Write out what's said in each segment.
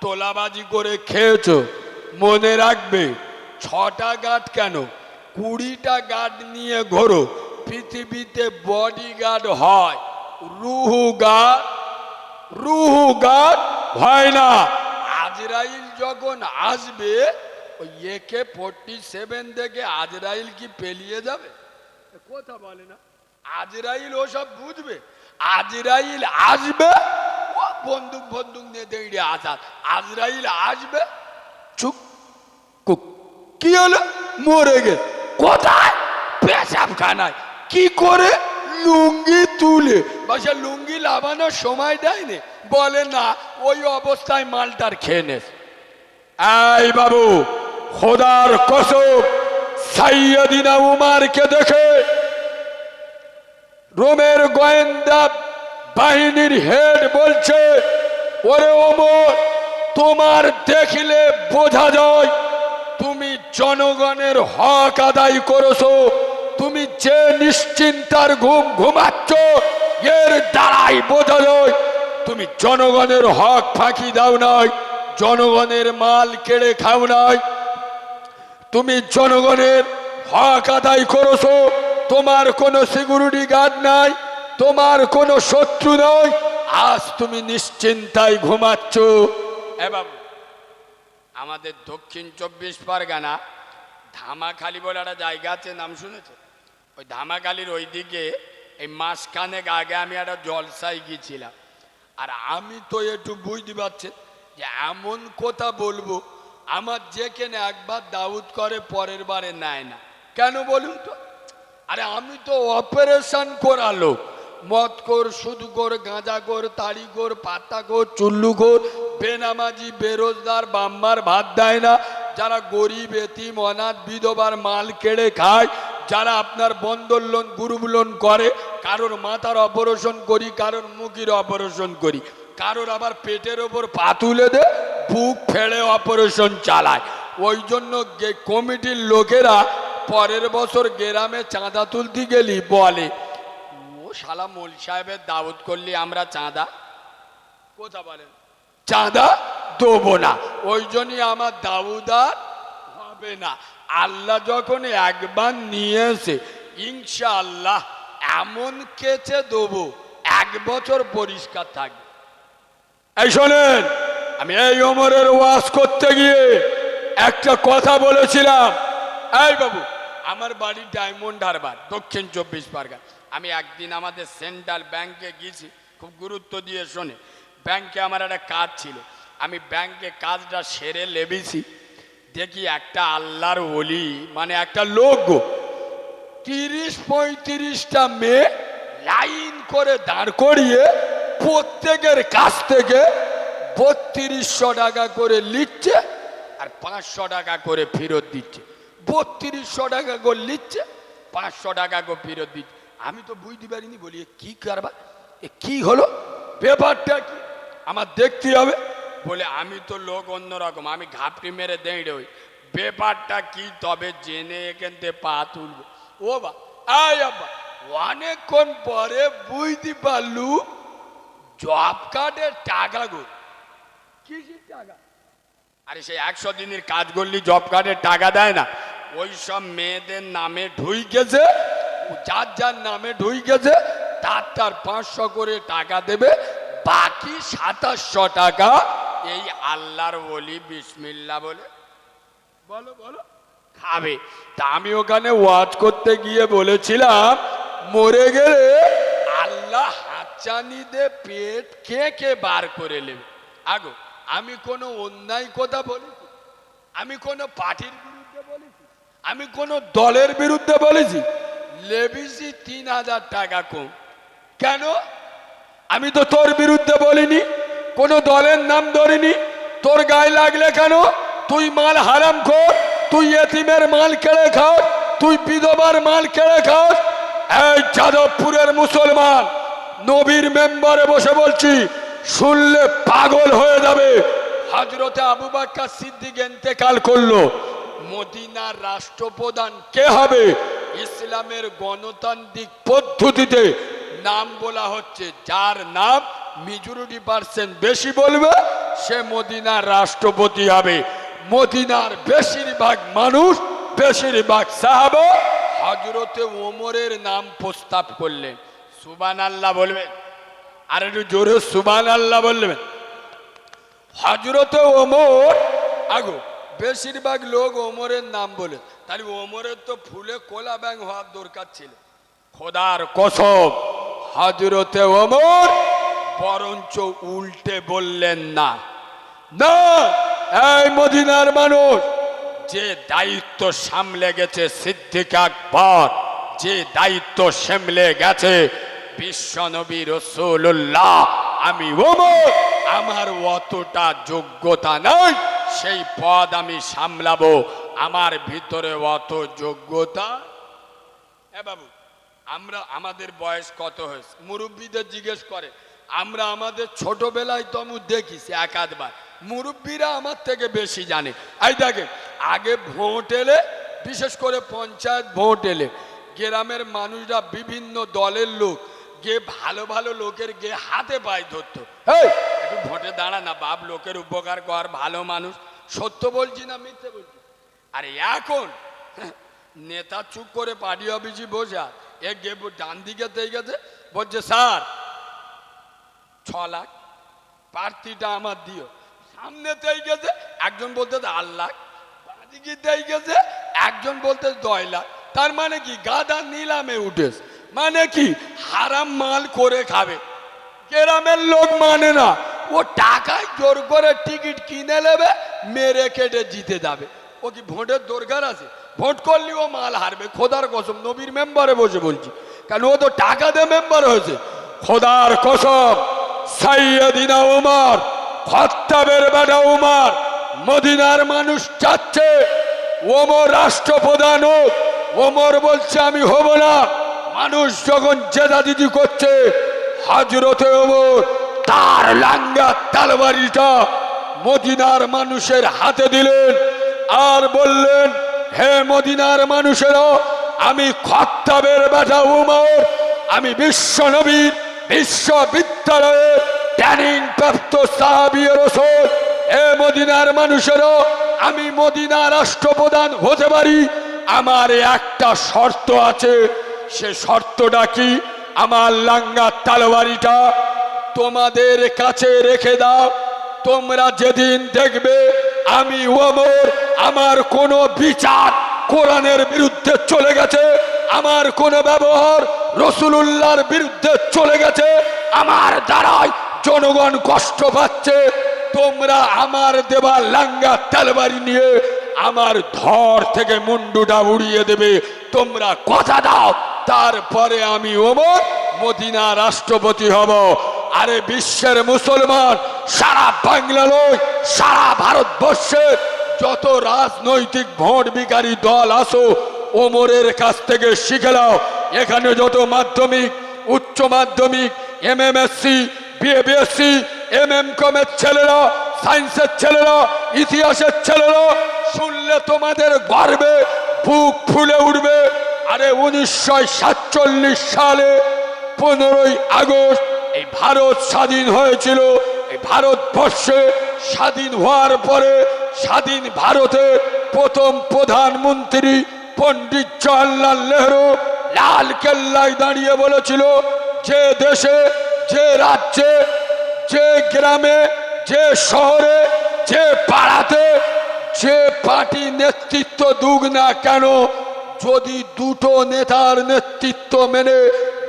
তোলাবাজি করে খেয়েছো? মনে রাখবে ছটা গার্ড কেন? কুড়িটা গার্ড নিয়ে ঘোরো পৃথিবীতে বডি গার্ড হয়। রুহু গার্ড রুহু গার্ড হয় না। আজরাইল যখন আসবে ওই একে ফোরটি সেভেন থেকে আজরাইল কি পেলিয়ে যাবে? কথা বলে না। আজরাইল ওসব বুঝবে। আজরাইল আসবে বন্দুক বন্দুক নিয়ে দাঁড়িয়ে আসার আজরাইল আসবে? চুপ কু- কি হলো? মরে গেছে কোথায়? পেশাবখানায়। কি করে? লুঙ্গি তুলে। বাসা লুঙ্গি লাভানোর সময় দেয়নি। বলে, না, ওই অবস্থায় মালটার খেয়ে নেস। এই বাবু, খোদার কসব সাইয়দিনা উমারকে দেখে রোমের গোয়েন্দা বাহিনীর হেড বলছে, ওরে ওমর তোমার দেখলে বোঝা যায়, তুমি জনগণের হক আদায় করেছ, তুমি যে নিশ্চিন্তার ঘুম ঘুমাচ্ছ, এর দ্বারাই বোঝা যায়, তুমি জনগণের হক ফাঁকি দাও নাই, জনগণের মাল কেড়ে খাও নাই, তুমি জনগণের হক আদায় করেছ, তোমার কোনো সিকিউরিটি গার্ড নাই তোমার কোনো শত্রু নয়। আজ তুমি নিশ্চিন্তায় ঘুমাচ্ছ। এ বাবু আমাদের দক্ষিণ চব্বিশ পরগনা ধামাখালি বলে একটা জায়গা আছে, নাম শুনেছে? ওই ধামাখালির ওই দিকে এই মাসখানেক আগে আমি একটা জলসায় গিয়েছিলাম। আর আমি তো একটু বুঝতে পারছি যে এমন কথা বলব, আমার যেখানে একবার দাউদ করে, পরের বারে নেয় না। কেন বলুন তো? আরে আমি তো অপারেশন করা লোক। মদ কর সুদ কর গাঁজা কর তাড়ি কর পাতা কর চুল্লু কর বেনামাজি, বেরোজগার, বাম্মার ভাত দেয় না। যারা গরিব, এতিম, অনাথ, বিধবার মাল কেড়ে খায়, যারা আপনার বন্দর লোন লোন করে, কারোর মাথার অপারেশন করি, কারোর মুখের অপারেশন করি। কারোর আবার পেটের ওপর পা তুলে দে, বুক ফেলে অপারেশন চালায়। ওই জন্য কমিটির লোকেরা পরের বছর গ্রামে চাঁদা তুলতে গেলি বলে। শালা মোল সাহেবের দাওয়াত করলি আমরা চাঁদা? কোথা বলেন? চাঁদা দেবো না। ওই জন্যই আমার দাউদার হবে না। আল্লাহ যখন একবার নিয়েছে ইনশাআল্লাহ এমন কেচে দেবো এক বছর পরিষ্কার থাকবে। এই শোনেন আমি এই ওমরের ওয়াজ করতে গিয়ে একটা কথা বলেছিলাম। এই বাবু আমার বাড়ি ডায়মন্ড হারবার, দক্ষিণ চব্বিশ পরগনা। আমি একদিন আমাদের সেন্ট্রাল ব্যাংকে গিয়েছি খুব গুরুত্ব দিয়ে শোনে, ব্যাংকে আমার একটা কাজ ছিল। আমি ব্যাংকে কাজটা সেরে লেবেছি দেখি একটা আল্লাহর ওলি মানে একটা লোক তিরিশ পঁয়ত্রিশটা মেয়ে লাইন করে দাঁড় করিয়ে প্রত্যেকের কাছ থেকে বত্রিশশো টাকা করে নিচ্ছে আর পাঁচশো টাকা করে ফেরত দিচ্ছে। বত্রিশশো টাকা করে নিচ্ছে পাঁচশো টাকা গো ফেরত দিচ্ছে। আমি তো বুঝতে পারিনি, বলি কি কারবার? এ কি হলো? ব্যাপারটা কি? আমার দেখতে হবে। বলে, আমি তো লোক অন্যরকম, আমি ঘাপটি মেরে দেঁড়ে ওই ব্যাপারটা কি তবে জেনে এখান থেকে পা তুলবো। ও বা, আয় আব্বা, অনেকক্ষণ পরে বুঝতে পারলু, জব কার্ডের টাকা গো। কিসের টাকা? আরে সেই একশো দিনের কাজ করলি, জব কার্ডের টাকা দেয় না। ওই সব মেয়েদের নামে ঢুই গেছে। যার যার নামে ঢুই গেছে, তার তার পাঁচশো করে টাকা দেবে, বাকি সাতাশশো টাকা এই আল্লাহর বলি বিসমিল্লা বলে। বলো বলো। খাবে। তা আমি ওখানে ওয়াজ করতে গিয়ে বলেছিলাম, মরে গেলে আল্লাহ হাতচানি দে, পেট কে কে বার করে নেবে। আগো, আমি কোনো অন্যায় কথা বলেছি আমি কোনো বলেছি আমি কোনো দলের বিরুদ্ধে বলেছি। লেবিসি তিন হাজার টাকা কম। কেন? আমি তো তোর বিরুদ্ধে বলিনি কোনো দলের নাম ধরিনি। তোর গায়ে লাগলে কেন? তুই মাল হারাম কর তুই এতিমের মাল কেড়ে খাস তুই বিধবার মাল কেড়ে খাস। এই যাদবপুরের মুসলমান নবীর মেম্বারে বসে বলছি শুনলে পাগল হয়ে যাবে। হজরতে আবু বাক্কা সিদ্দিক এন্তেকাল করল। মদিনার রাষ্ট্রপ্রধান কে হবে? ইসলামের গণতান্ত্রিক পদ্ধতিতে নাম বলা হচ্ছে। যার নাম মেজরিটি পার্সেন্ট বেশি বলবে, সে মদিনার রাষ্ট্রপতি হবে। মদিনার বেশিরভাগ মানুষ, বেশিরভাগ সাহাবা হজরতে ওমরের নাম প্রস্তাব করলেন। সুবান আল্লাহ বলবেন। আর একটু জোরে সুবান আল্লাহ বলবেন। হজরতে ওমর, আগো বেশিরভাগ লোক ওমরের নাম বলে। তাহলে ওমরের তো ফুলে কোলা ব্যাং হওয়ার দরকার ছিল। খোদার কসব হজরতে ওমর বরঞ্চ উল্টে বললেন না। না এই মদিনার মানুষ যে দায়িত্ব সামলে গেছে সিদ্দিক আকবর যে দায়িত্ব সামলে গেছে বিশ্বনবী রসুল্লাহ আমি ওমর আমার অতটা যোগ্যতা নাই। সেই পদ আমি সামলাবো। আমার ভিতরে অত যোগ্যতা? এ বাবু, আমরা, আমাদের বয়স কত হয়েছে? মুরব্বীদের জিজ্ঞেস করে। আমরা আমাদের ছোটবেলায় তো আমি দেখিছি এক আধবার। মুরব্বীরা আমার থেকে বেশি জানে। এই দেখে আগে ভোট এলে, বিশেষ করে পঞ্চায়েত ভোট এলে, গ্রামের মানুষরা বিভিন্ন দলের লোক গে ভালো ভালো লোকের গে হাতে পায়ে ধরতো। একটু ভোটে দাঁড়া না, বাপ লোকের উপকার কর, ভালো মানুষ। সত্য বলছি না, মিথ্যে বলছি? আরে এখন, নেতা চুপ করে পার্টি অফিসে আছে। এ ডান দিকে দিয়ে গেছে, বলছে, স্যার, ছ লাখ, প্রার্থীটা আমার দিও। সামনে তেই গেছে, একজন বলতে আট লাখ। বাদিকে গেছে, একজন বলতে দশ লাখ। তার মানে কি? গাদা নিলামে উঠেস মানে কি? হারাম মাল করে খাবে। গ্রামের লোক মানে না। ও টাকায় জোর করে টিকিট কিনে নেবে, মেরে কেটে জিতে যাবে। ও কি ভোটের দরকার আছে? ভোট করলে ও মাল হারবে। খোদার কসম, নবীর মেম্বারে বসে বলছি। কারণ ও তো টাকা দিয়ে মেম্বার হয়েছে। খোদার কসম, সাইয়দিনা উমার, খত্তাবের বেটা উমার, মদিনার মানুষ চাচ্ছে। ওমর রাষ্ট্রপ্রধান হোক ওমর বলছে, আমি হব না। মানুষ যখন জেদাদিদি করছে, হাজরতে ওমর তার লাঙ্গা তালবাড়িটা মদিনার মানুষের হাতে দিলেন আর বললেন, হে মদিনার মানুষেরা, আমি খত্তাবের বেটা উমর, আমি বিশ্বনবীর বিশ্ববিদ্যালয়ের ট্যানিং প্রাপ্ত সাহাবিয়ে রসুল। এ মদিনার মানুষেরও আমি মদিনা রাষ্ট্রপ্রধান হতে পারি। আমার একটা শর্ত আছে, সে শর্তটা কি? আমার লাঙ্গা তালবাড়িটা তোমাদের কাছে রেখে দাও। তোমরা যেদিন দেখবে আমি ওমর আমার কোনো বিচার কোরআনের বিরুদ্ধে চলে গেছে, আমার কোনো ব্যবহার রসুলুল্লাহর বিরুদ্ধে চলে গেছে, আমার দ্বারাই জনগণ কষ্ট পাচ্ছে। তোমরা আমার দেবা লাঙ্গা তালবাড়ি নিয়ে আমার ধর থেকে মুন্ডুটা উড়িয়ে দেবে। তোমরা কথা দাও, তারপরে আমি ওমর মদিনা রাষ্ট্রপতি হব। আরে বিশ্বের মুসলমান, সারা বাংলালয়, সারা ভারতবর্ষের যত রাজনৈতিক ভোট বিকারী দল আসো, ওমরের কাছ থেকে শিখে নাও। এখানে যত মাধ্যমিক, উচ্চ মাধ্যমিক M M S C BSc M M কমের ছেলেরা, সায়েন্সের ছেলেরা, ইতিহাসের ছেলেরা, শুনলে তোমাদের গর্বে, বুক ফুলে উঠবে। আরে উনিশশো সাতচল্লিশ সালে পনেরোই আগস্ট এই ভারত স্বাধীন হয়েছিল, এই ভারতবর্ষে স্বাধীন হওয়ার পরে স্বাধীন ভারতে প্রথম প্রধানমন্ত্রী পণ্ডিত জওয়াহরলাল নেহরু লাল কেল্লায় দাঁড়িয়ে বলেছিল, যে দেশে, যে রাজ্যে, যে গ্রামে, যে শহরে, যে পাড়াতে, যে পার্টি নেতৃত্ব দুক না কেন, যদি দুটো নেতার নেতৃত্ব মেনে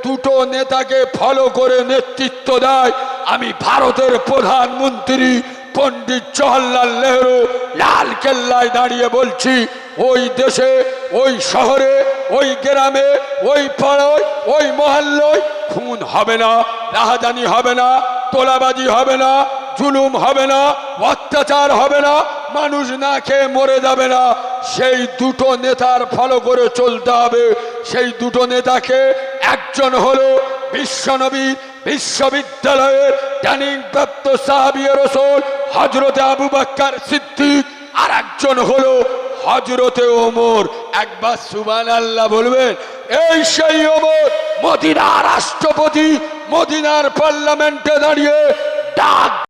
দুটো নেতাকে ফলো করে নেতৃত্ব দেয়। আমি ভারতের প্রধানমন্ত্রী পণ্ডিত জওয়াহরলাল নেহরু লাল কেল্লায় দাঁড়িয়ে বলছি, ওই দেশে, ওই শহরে, ওই গ্রামে, ওই পাড়ায়, ওই মহল্লায় খুন হবে না রাহাজানি হবে না, তোলাবাজি হবে না, জুলুম হবে না, অত্যাচার হবে না, মানুষ না খেয়ে মরে যাবে না। সেই দুটো নেতার ফলো করে চলতে হবে। সেই দুটো নেতাকে একজন হলো বিশ্বনবী, বিশ্ববিদ্যালয়ের ট্যানিং প্রাপ্ত সাহাবিয়া রসুল হজরতে আবু বাক্কার সিদ্দিক। আর একজন হলো হজরতে ওমর। একবার সুবান আল্লাহ বলবেন, এই সেই ওমর মদিনার রাষ্ট্রপতি মদিনার পার্লামেন্টে দাঁড়িয়ে ডাক